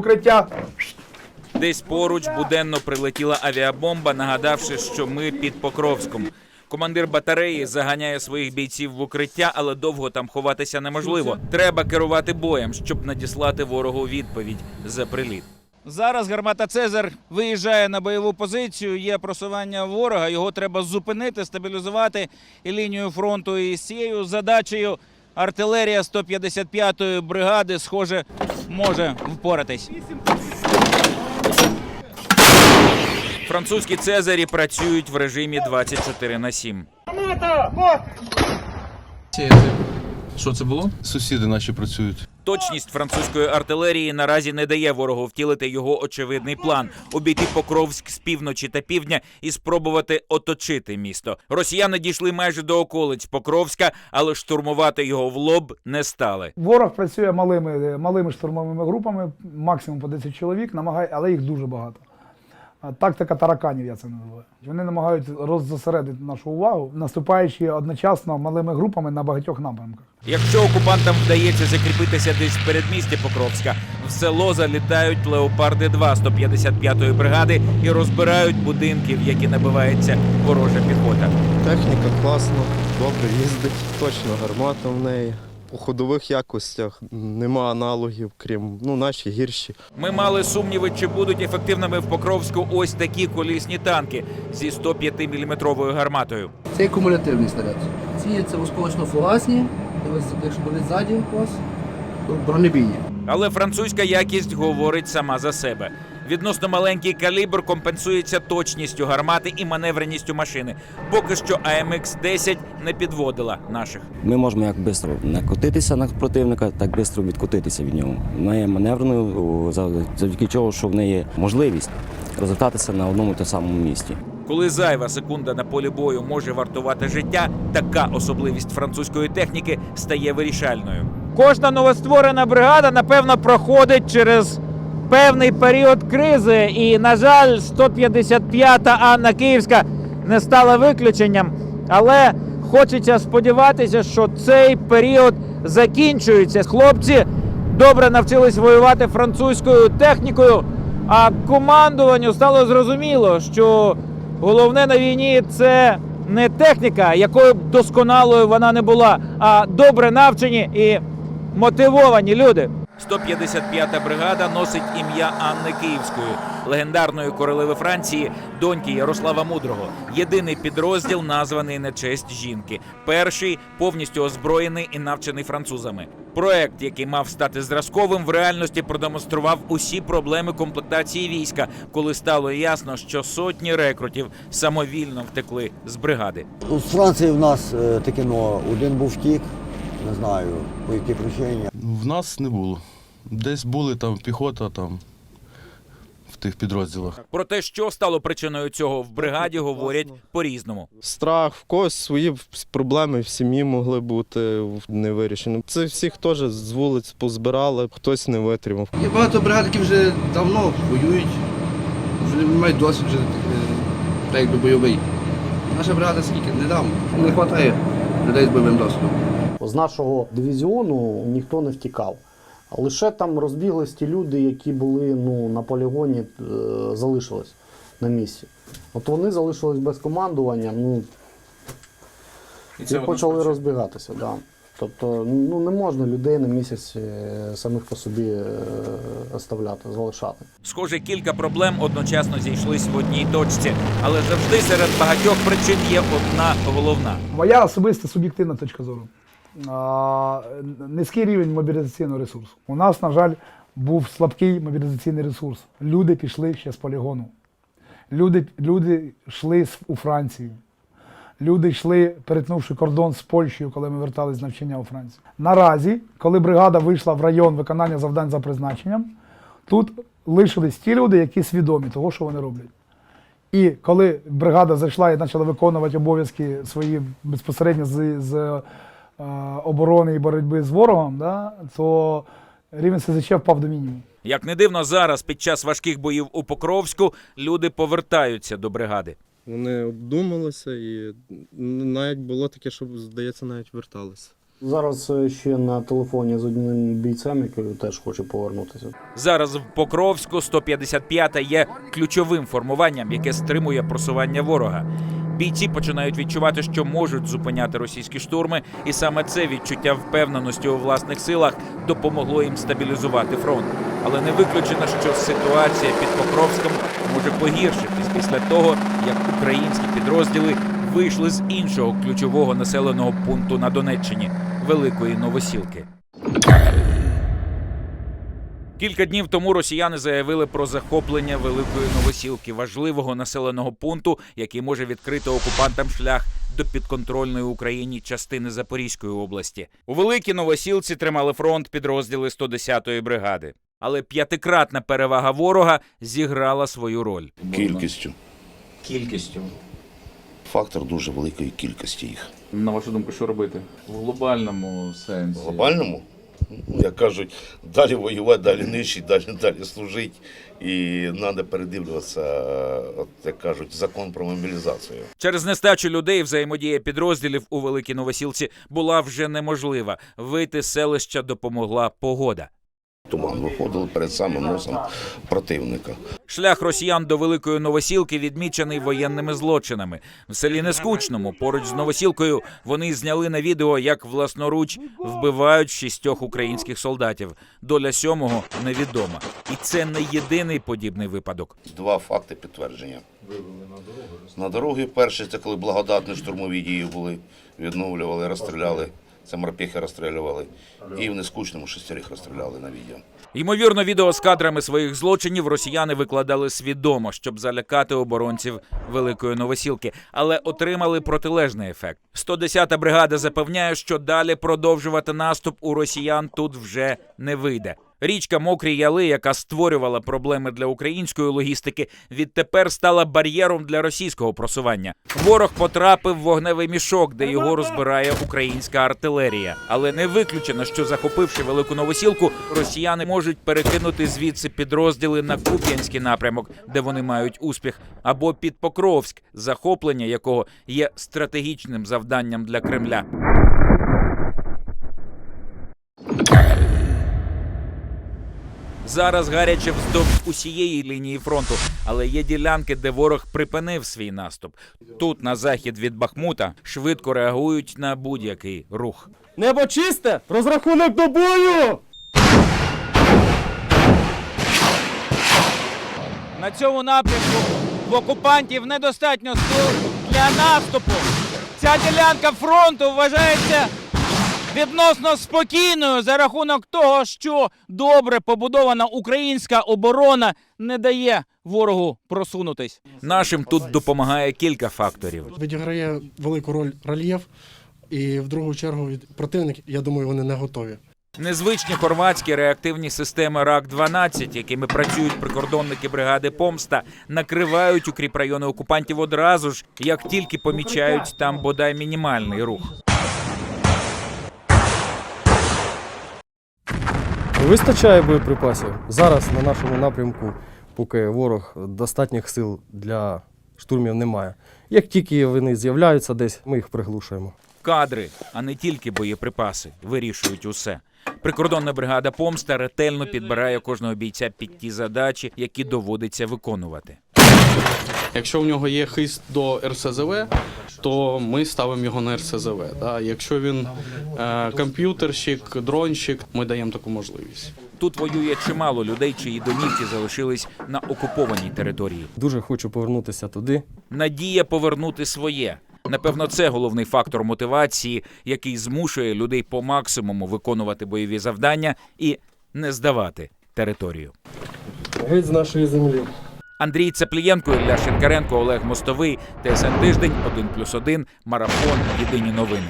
укриття. Десь поруч буденно прилетіла авіабомба, нагадавши, що ми під Покровськом. Командир батареї заганяє своїх бійців в укриття, але довго там ховатися неможливо. Треба керувати боєм, щоб надіслати ворогу відповідь за приліт. Зараз гармата Цезар виїжджає на бойову позицію. Є просування ворога. Його треба зупинити, стабілізувати і лінію фронту. І з цією задачею артилерія 155-ї бригади, схоже, може впоратись. Французькі цезарі працюють в режимі 24 на 7. Що це було? Сусіди наші працюють. Точність французької артилерії наразі не дає ворогу втілити його очевидний план обійти Покровськ з півночі та півдня і спробувати оточити місто. Росіяни дійшли майже до околиць Покровська, але штурмувати його в лоб не стали. Ворог працює малими, малими штурмовими групами, максимум по 10 чоловік, намагає, але їх дуже багато. А, Тактика тараканів, я це називаю. Вони намагаються роззосередити нашу увагу, наступаючи одночасно малими групами на багатьох напрямках. Якщо окупантам вдається закріпитися десь в передмісті Покровська, в село залітають леопарди 2 155-ї бригади і розбирають будинки, в які набивається ворожа піхота. Техніка класно, добре їздить, точно гармата в неї. У ходових якостях нема аналогів, крім ну, наші гірші. Ми мали сумніви, чи будуть ефективними в Покровську ось такі колісні танки зі 105-мм гарматою. Це кумулятивний снаряд. Ці це осколочно-фугасні, дивись, якщо болить ззаді у вас, то бронебійні. Але французька якість говорить сама за себе. Відносно маленький калібр компенсується точністю гармати і маневреністю машини. Поки що АМХ-10 не підводила наших. Ми можемо як швидко накотитися на противника, так швидко відкотитися від нього. Вона є маневреною, завдяки чого, що в неї є можливість розвертатися на одному тому самому місці. Коли зайва секунда на полі бою може вартувати життя, така особливість французької техніки стає вирішальною. Кожна новостворена бригада, напевно, проходить через певний період кризи. І, на жаль, 155-та Анна Київська не стала виключенням. Але хочеться сподіватися, що цей період закінчується. Хлопці добре навчились воювати французькою технікою. А командуванню стало зрозуміло, що головне на війні це не техніка, якою б досконалою вона не була, а добре навчені і мотивовані люди. 155-та бригада носить ім'я Анни Київської, легендарної королеви Франції, доньки Ярослава Мудрого. Єдиний підрозділ названий на честь жінки. Перший повністю озброєний і навчений французами. Проект, який мав стати зразковим, в реальності продемонстрував усі проблеми комплектації війська, коли стало ясно, що сотні рекрутів самовільно втекли з бригади. У Франції в нас е, таке но один був втік, не знаю по якій причині. В нас не було. Десь були там піхота там в тих підрозділах. Про те, що стало причиною цього в бригаді, говорять по-різному. Страх, в когось свої проблеми в сім'ї могли бути не вирішені. Це всіх теж з вулиць позбирали, хтось не витримав. Є багато бригад, які вже давно воюють, вже мають досвід вже е, так якби бойовий. Наша бригада скільки? Недавно. Не вистачає людей з бойовим досвідом. З нашого дивізіону ніхто не втікав. А лише там розбіглись ті люди, які були ну, на полігоні, е, залишились на місці. От вони залишились без командування, ну, і, почали розбігатися. Да. Тобто ну, не можна людей на місяць е, самих по собі е, оставляти, залишати. Схоже, кілька проблем одночасно зійшлись в одній точці, але завжди серед багатьох причин є одна головна. Моя особиста суб'єктивна точка зору. Низький рівень мобілізаційного ресурсу. У нас, на жаль, був слабкий мобілізаційний ресурс. Люди пішли ще з полігону. Люди, люди йшли у Францію. Люди йшли, перетнувши кордон з Польщею, коли ми вертались з навчання у Франції. Наразі, коли бригада вийшла в район виконання завдань за призначенням, тут лишились ті люди, які свідомі того, що вони роблять. І коли бригада зайшла і почала виконувати обов'язки свої безпосередньо з, з оборони і боротьби з ворогом, да, то рівень СЗЧ впав до мінімуму. Як не дивно, зараз під час важких боїв у Покровську люди повертаються до бригади. Вони обдумалися і навіть було таке, що, здається, навіть верталися. Зараз е, ще на телефоні з одним бійцем, який теж хоче повернутися. Зараз в Покровську 155-та є ключовим формуванням, яке стримує просування ворога. Бійці починають відчувати, що можуть зупиняти російські штурми, і саме це відчуття впевненості у власних силах допомогло їм стабілізувати фронт. Але не виключено, що ситуація під Покровськом може погіршитись після того, як українські підрозділи вийшли з іншого ключового населеного пункту на Донеччині Великої Новосілки. Кілька днів тому росіяни заявили про захоплення великої новосілки, важливого населеного пункту, який може відкрити окупантам шлях до підконтрольної Україні частини Запорізької області. У великій новосілці тримали фронт підрозділи 110-ї бригади. Але п'ятикратна перевага ворога зіграла свою роль. Кількістю. Кількістю. Фактор дуже великої кількості їх. На вашу думку, що робити? В глобальному сенсі. В глобальному, ну, як кажуть, далі воювати, далі нищить, далі далі служити. І треба передивлюватися, от, як кажуть, закон про мобілізацію. Через нестачу людей взаємодія підрозділів у великій новосілці була вже неможлива. Вийти з селища допомогла погода. Туман виходили перед самим носом противника. Шлях росіян до Великої Новосілки відмічений воєнними злочинами. В селі Нескучному, поруч з Новосілкою, вони зняли на відео, як власноруч вбивають шістьох українських солдатів. Доля сьомого невідома. І це не єдиний подібний випадок. Два факти підтвердження. На дорогі перший це коли благодатні штурмові дії були, відновлювали, розстріляли. Це морпіхи розстрілювали. І в нескучному шестерих розстріляли на відео. Ймовірно, відео з кадрами своїх злочинів росіяни викладали свідомо, щоб залякати оборонців Великої Новосілки, але отримали протилежний ефект. 110-та бригада запевняє, що далі продовжувати наступ у росіян тут вже не вийде. Річка Мокрі Яли, яка створювала проблеми для української логістики, відтепер стала бар'єром для російського просування. Ворог потрапив в вогневий мішок, де його розбирає українська артилерія. Але не виключено, що захопивши велику новосілку, росіяни можуть перекинути звідси підрозділи на Куп'янський напрямок, де вони мають успіх, або під Покровськ, захоплення якого є стратегічним завданням для Кремля. Зараз гаряче вздовж усієї лінії фронту, але є ділянки, де ворог припинив свій наступ. Тут, на захід від Бахмута, швидко реагують на будь-який рух. Небо чисте! Розрахунок до бою! На цьому напрямку в окупантів недостатньо сил для наступу. Ця ділянка фронту вважається відносно спокійною за рахунок того, що добре побудована українська оборона не дає ворогу просунутись. Нашим тут допомагає кілька факторів. Відіграє велику роль рельєф, і в другу чергу від противник, я думаю, вони не готові. Незвичні хорватські реактивні системи РАК-12, якими працюють прикордонники бригади Помста, накривають укріпрайони окупантів одразу ж, як тільки помічають там бодай мінімальний рух. Вистачає боєприпасів. Зараз на нашому напрямку, поки ворог достатніх сил для штурмів немає. Як тільки вони з'являються десь, ми їх приглушуємо. Кадри, а не тільки боєприпаси, вирішують усе. Прикордонна бригада Помста ретельно підбирає кожного бійця під ті задачі, які доводиться виконувати. Якщо в нього є хист до РСЗВ, то ми ставимо його на РСЗВ. Да? Якщо він е, комп'ютерщик, дронщик, ми даємо таку можливість. Тут воює чимало людей, чиї домівки залишились на окупованій території. Дуже хочу повернутися туди, Надія повернути своє. Напевно, це головний фактор мотивації, який змушує людей по максимуму виконувати бойові завдання і не здавати територію. геть з нашої землі. Андрій Цеплієнко, Ілля Шинкаренко, Олег Мостовий, ТСН Тиждень, 1+,1, Марафон, Єдині новини.